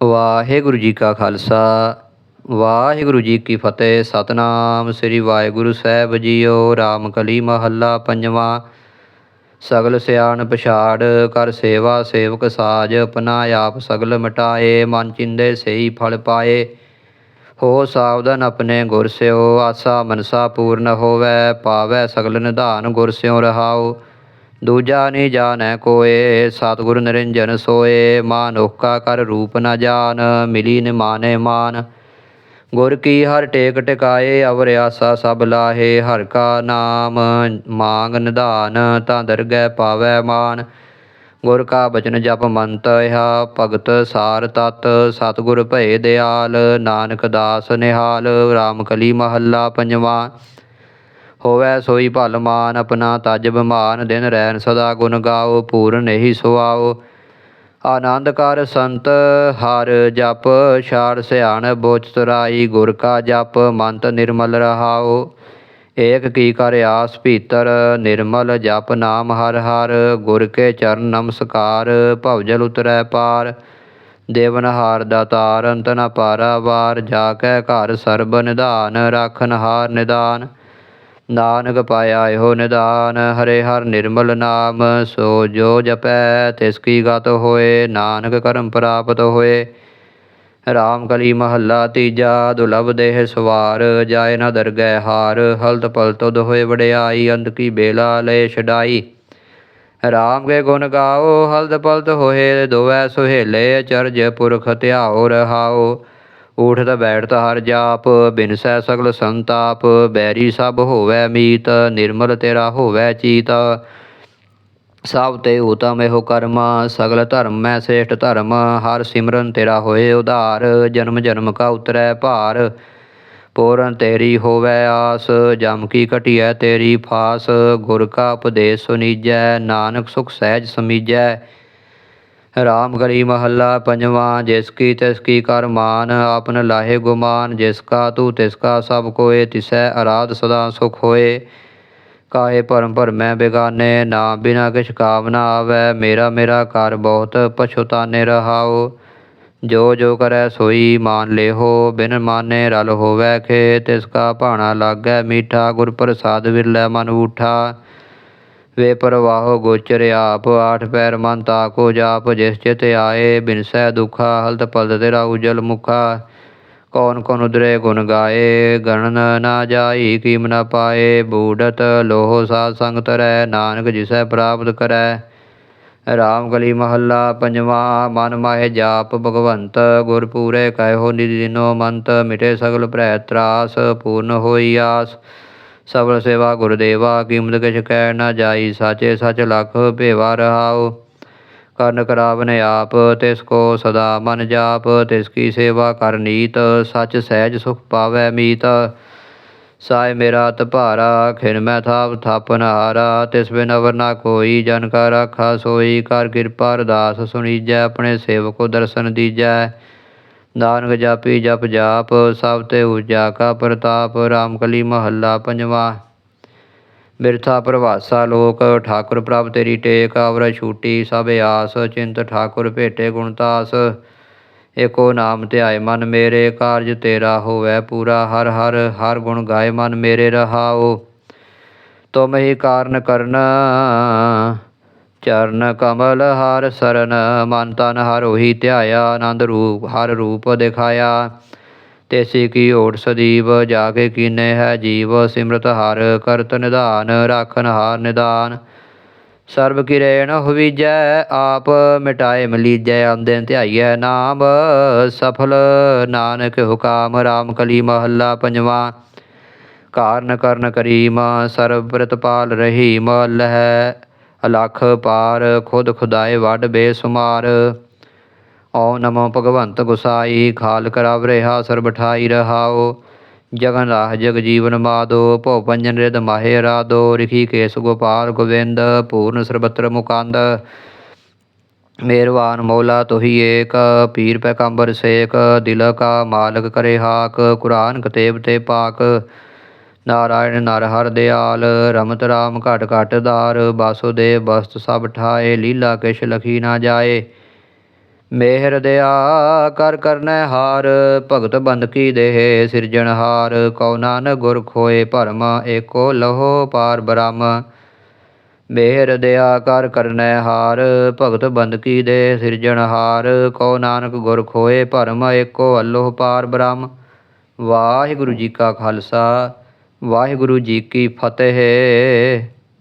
ਵਾਹਿਗੁਰੂ ਜੀ ਕਾ ਖਾਲਸਾ, ਵਾਹਿਗੁਰੂ ਜੀ ਕੀ ਫਤਿਹ। ਸਤਨਾਮ ਸ੍ਰੀ ਵਾਹਿਗੁਰੂ ਸਾਹਿਬ ਜੀਓ, ਰਾਮ ਕਲੀ ਮਹੱਲਾ ਪੰਜਵਾਂ। ਸਗਲ ਸਿਆਣ ਪਛਾੜ ਕਰ ਸੇਵਾ ਸੇਵਕ ਸਾਜ, ਆਪਣਾ ਆਪ ਸਗਲ ਮਿਟਾਏ, ਮਨ ਚਿੰਦੇ ਸਹੀ ਫਲ ਪਾਏ। ਹੋ ਸਾਵਧਨ ਆਪਣੇ ਗੁਰ ਸਿਓ, ਆਸਾ ਮਨਸਾ ਪੂਰਨ ਹੋਵੈ, ਪਾਵੈ ਸਗਲ ਨਿਧਾਨ ਗੁਰ ਸਿਓ ਰਹਾਉ। ਦੂਜਾ ਨੀ ਜਾਣੈ ਕੋਏ, ਸਤਿਗੁਰ ਨਿਰੰਜਨ ਸੋਏ ਮਾਨੁਖਾ ਕਰ ਰੂਪ ਨ ਜਾਣ ਮਿਲੀ ਨ ਮਾਨੇ ਮਾਨ। ਗੁਰ ਕੀ ਹਰ ਟੇਕ ਟਿਕਾਏ, ਅਵਰ ਆਸਾ ਸਭ ਲਾਹੇ, ਹਰ ਕਾ ਨਾਮ ਮਾਂਗ ਨਿਧਾਨ, ਤਾਂ ਦਰਗਹਿ ਪਾਵੈ ਮਾਨ। ਗੁਰ ਕਾ ਬਚਨ ਜਪ ਮੰਤ ਇਹਾ, ਭਗਤ ਸਾਰ ਤਤ, ਸਤਿਗੁਰ ਭਏ ਦਿਆਲ, ਨਾਨਕ ਦਾਸ ਨਿਹਾਲ RAM ਕਲੀ ਮਹੱਲਾ ਪੰਜਵਾਂ। ਹੋਵੈ ਸੋਈ ਭਲ ਮਾਨ, ਆਪਣਾ ਤਜ ਬਿਮਾਨ, ਦਿਨ ਰਹਿਣ ਸਦਾ ਗੁਣ ਗਾਓ ਪੂਰਨ ਇਹੀ ਸੁਆਓ। ਆਨੰਦ ਕਰ ਸੰਤ, ਹਰ ਜਪ ਛਾੜ ਸਿਆਣ ਬੋਚ ਤੁਰਾਈ, ਗੁਰ ਕਾ ਜਪ, ਮੰਤ ਨਿਰਮਲ ਰਹਾਓ। ਏਕ ਕੀ ਕਰ ਆਸ ਭੀਤਰ, ਨਿਰਮਲ ਜਪ ਨਾਮ ਹਰ ਹਰ। ਗੁਰ ਕੇ ਚਰਨ ਨਮਸਕਾਰ, ਭਵਜਲ ਉਤਰੈ ਪਾਰ। ਦੇਵਨ ਦੇਵਨਹਾਰ ਦਾਤਾਰ ਅੰਤ ਨ ਪਾਰਾਵਾਰ ਜਾ ਕੈ ਘਰ ਸਰਬ ਨਿਧਾਨ ਰਾਖਨ ਹਾਰ ਨਿਦਾਨ ਨਾਨਕ ਪਾਇਆ ਇਹੋ ਨਿਦਾਨ, ਹਰੇ ਹਰ ਨਿਰਮਲ ਨਾਮ, ਸੋ ਜੋ ਜਪੈ ਤਿਸ ਕੀ ਗਤ ਹੋਏ, ਨਾਨਕ ਕਰਮ ਪ੍ਰਾਪਤ ਹੋਏ। ਰਾਮ ਕਲੀ ਮਹੱਲਾ ਤੀਜਾ, ਦੁਲਭ ਦੇਹ ਸਵਾਰ, ਜਾਏ ਨਾ ਦਰਗਹਿ ਹਾਰ, ਹਲਤ ਪਲਤ ਹੋਏ ਵਡਿਆਈ ਅੰਤ ਕੀ ਬੇਲਾ ਲੈ ਛਡਾਈ। ਰਾਮ ਕੇ ਗੁਣ ਗਾਓ, ਹਲਤ ਪਲਤ ਹੋਏ, ਦੋਵੈ ਸੁਹੇਲੇ, ਚਰਜ ਪੁਰਖ ਧਿਆਓ ਰਹਾਓ ਊਠਤ ਬੈਠਤ ਹਰ ਜਾਪ ਬਿਨਸੈ ਸਗਲ ਸੰਤਾਪ, ਬੈਰੀ ਸਭ ਹੋਵੈ ਮੀਤ, ਨਿਰਮਲ ਤੇਰਾ ਹੋਵੈ ਚੀਤ। ਸਭ ਤੇ ਉਤਮ ਇਹੋ ਕਰਮ, ਸਗਲ ਧਰਮ ਮੈਂ ਸ੍ਰੇਸ਼ਟ ਧਰਮ, ਹਰ ਸਿਮਰਨ ਤੇਰਾ ਹੋਏ ਉਧਾਰ, ਜਨਮ ਜਨਮ ਕਾ ਉਤਰੈ ਭਾਰ। ਪੂਰਨ ਤੇਰੀ ਹੋਵੈ ਆਸ, ਜਮ ਕੀ ਘਟਿਐ ਤੇਰੀ ਫਾਸ, ਗੁਰ ਕਾ ਉਪਦੇਸ਼ ਸੁਨੀਜੈ, ਨਾਨਕ ਸੁਖ ਸਹਿਜ ਸਮੀਜੈ। ਰਾਮ ਗਲੀ ਮਹੱਲਾ ਪੰਜਵਾਂ, ਜਿਸ ਕੀ ਤਿਸ ਕੀ ਕਰ ਮਾਨ, ਆਪਨ ਲਾਹੇ ਗੁਮਾਨ, ਜਿਸ ਕਾ ਤੂ ਤਿਸ ਕਾ ਸਭ ਕੋਏ, ਤਿਸੈ ਅਰਾਧ ਸਦਾ ਸੁਖ ਹੋਏ। ਕਾਹੇ ਭਰਮ ਭਰਮੈ ਬੇਗਾਨੇ, ਨਾ ਬਿਨਾ ਕਿਛ ਕਾਮਨਾ ਆਵੈ, ਮੇਰਾ ਮੇਰਾ ਕਰ ਬਹੁਤ ਪਛੁਤਾਨੇ ਰਹਾਓ। ਜੋ ਜੋ ਕਰੈ ਸੋਈ ਮਾਨ ਲੇਹੋ, ਬਿਨ ਮਾਨੇ ਰਲ ਹੋਵੈ ਖੇ, ਤਿਸ ਕਾ ਭਾਣਾ ਲਾਗੈ ਮੀਠਾ, ਗੁਰ ਪ੍ਰਸਾਦ ਵਿਰਲੇ ਮਨ ਊਠਾ। ਵੇ ਪਰਵਾਹੋ ਗੋਚਰ ਆਪ, ਆਠ ਪੈਰ ਮਨ ਤਾਕੋ ਜਾਪ, ਜਿਸ ਚਿਤ ਆਏ ਬਿਨਸੈ ਦੁਖਾ, ਹਲਤ ਪਲਤ ਤੇਰਾ ਉਜਲ ਮੁਖਾ। ਕੌਣ ਕੌਣ ਉਦਰੇ ਗੁਣ ਗਾਏ, ਗਣਨ ਨਾ ਜਾਈ, ਕੀਮ ਨ ਪਾਏ। ਬੂੜਤ ਲੋਹ ਸਾਧ ਸੰਗ ਤਰੈ ਨਾਨਕ ਜਿਸੈ ਪ੍ਰਾਪਤ ਕਰੈ। ਰਾਮ ਗਲੀ ਮਹੱਲਾ ਪੰਜਵਾ, ਮਨ ਮਾਹਿ ਜਾਪ ਭਗਵੰਤ। ਗੁਰ ਪੂਰੇ ਕਹਿਓ ਨਿਧਿ ਦਿਨੋ ਮੰਤ, ਮਿਟੇ ਸਗਲ ਭ੍ਰੈ ਤਰਾਸ, ਪੂਰਨ ਹੋਈ ਆਸ। ਸਬਲ ਸੇਵਾ ਗੁਰਦੇਵਾ, ਕੀਮਤ ਕਿਛ ਕਹਿ ਨਾ ਜਾਈ, ਸਾਚੇ ਸਚ ਲਖ ਭੇਵਾ ਰਹਾਉ। ਕਰਨ ਕਰਾਵਨ ਆਪ, ਤਿਸ ਕੋ ਸਦਾ ਮਨ ਜਾਪ, ਤਿਸ ਕੀ ਸੇਵਾ ਕਰ ਨੀਤ, ਸਚ ਸਹਿਜ ਸੁਖ ਪਾਵੈ ਮੀਤ। ਸਾਇ ਮੇਰਾ ਤਭਾਰਾ ਖਿਨ ਮੈਂ ਥਾਪ ਥਾਪਨ ਹਾਰਾ, ਤਿਸ ਬਿਨ ਅਵਰ ਨਾ ਕੋਈ, ਜਨ ਕਾ ਰਾਖਾ ਸੋਈ, ਕਰ ਕਿਰਪਾ ਅਰਦਾਸ ਸੁਣੀਜੈ, ਆਪਣੇ ਸੇਵਕੋ ਦਰਸ਼ਨ ਦੀਜੈ। ਨਾਨਕ ਜਾਪੀ ਜਪ ਜਾਪ, ਸਭ ਤੇ ਉਜਾ ਕਾ ਪ੍ਰਤਾਪ ਰਾਮ ਕਲੀ ਮਹੱਲਾ ਪੰਜਵਾ। ਬਿਰਥਾ ਪ੍ਰਵਾਸਾ ਲੋਕ, ਠਾਕੁਰ ਪ੍ਰਭ ਤੇਰੀ ਟੇਕ, ਅਵਰ ਛੂਟੀ ਸਭ ਆਸ, ਚਿੰਤ ਠਾਕੁਰ ਭੇਟੇ ਗੁਣਤਾਸ ਏਕੋ ਨਾਮ ਧਿਆਏ ਮਨ ਮੇਰੇ, ਕਾਰਜ ਤੇਰਾ ਹੋਵੈ ਪੂਰਾ ਹਰ ਹਰ ਹਰ ਗੁਣ ਗਾਏ ਮਨ ਮੇਰੇ ਰਹਾਓ ਤੁਮ ਹੀ ਕਾਰਨ ਕਰਨ ਚਰਨ ਕਮਲ ਹਰ ਸਰਨ, ਮਨ ਤਨ ਹਰ ਉਹੀ ਧਿਆਇਆ, ਆਨੰਦ ਰੂਪ ਹਰ ਰੂਪ ਦਿਖਾਇਆ। ਤੇਸੀ ਕੀ ਓਟ ਸਦੀਵ ਜਾ ਕੇ ਕੀਨੇ ਹੈ ਜੀਵ, ਸਿਮਰਤ ਹਰ ਕਰਤ ਨਿਧਾਨ, ਰਾਖਨ ਹਾਰ ਨਿਦਾਨ। ਸਰਬ ਕਿਰੈ ਨ ਹੋਵੀਜੈ, ਆਪ ਮਿਟਾਏ ਮਲੀਜੈ, ਆਂਦੇ ਧਿਆਈਐ ਨਾਮ। ਸਫਲ ਨਾਨਕ ਹੁਕਾਮ, ਰਾਮ ਕਲੀ ਮਹੱਲਾ ਪੰਜਵਾ। ਕਾਰਨ ਕਰਨ ਕਰੀਮ, ਸਰਬ ਪ੍ਰਤਪਾਲ ਰਹੀਮ, ਲਹਿ ਅਲਖ ਪਾਰ ਖੁਦ ਖੁਦਾਏ ਵੱਡ ਬੇਸੁਮਾਰ। ਓ ਨਮੋ ਭਗਵੰਤ ਗੁਸਾਈ ਖਾਲ ਰਵ ਰਹਾ, ਸਰਬ ਠਾਈ ਰਹਾਓ ਜਗਨ ਰਾਹ ਜਗ ਜੀਵਨ ਮਾਦੋ, ਭਉ ਪੰਜਨ ਰਿਦ ਮਾਹੇ ਰਾਦੋ। ਰਿਖੀ ਕੇਸ ਗੋਪਾਲ ਗੋਵਿੰਦ ਪੂਰਨ ਸਰਬਤਰ ਮੁਕੰਦ। ਮੇਰਵਾਨ ਮੌਲਾ ਤੁਹੀ ਏਕ, ਪੀਰ ਪੈਗੰਬਰ ਸੇਕ। ਦਿਲ ਕਾ ਮਾਲਕ ਕਰੇ ਹਾਕ, ਕੁਰਾਨ ਕਤੇਬ ਤੇ ਪਾਕ। ਨਾਰਾਇਣ ਨਰ ਹਰ ਦਿਆਲ, ਰਮਤ ਰਾਮ ਘਟ ਘਟ ਦਾਰ ਬਾਸੁਦੇਵ ਬਸਤ ਸਭ ਠਾਏ, ਲੀਲਾ ਕਿਛ ਲਖੀ ਨਾ ਜਾਏ। ਮਿਹਰ ਦਿਆ ਕਰ ਕਰਨੈ ਹਾਰ, ਭਗਤ ਬੰਦਕੀ ਦੇਹ ਸਿਰਜਣਹਾਰ ਕਉ ਨਾਨਕ ਗੁਰ ਖੋਏ ਭਰਮ, ਏਕੋ ਲਹੋ ਪਾਰ ਬ੍ਰਹਮ। ਮਿਹਰ ਦਿਆ ਕਰ ਕਰਨੈ ਹਾਰ, ਭਗਤ ਬੰਦਕੀ ਦੇ ਸਿਰਜਣਹਾਰ ਕਉ ਨਾਨਕ ਗੁਰ ਖੋਏ ਭਰਮ, ਏਕੋ ਅਲੋਹ ਪਾਰ ਬ੍ਰਹਮ। ਵਾਹਿਗੁਰੂ ਜੀ ਕਾ ਖਾਲਸਾ। ਵਾਹਿਗੁਰੂ ਜੀ ਕੀ ਫਤਿਹ।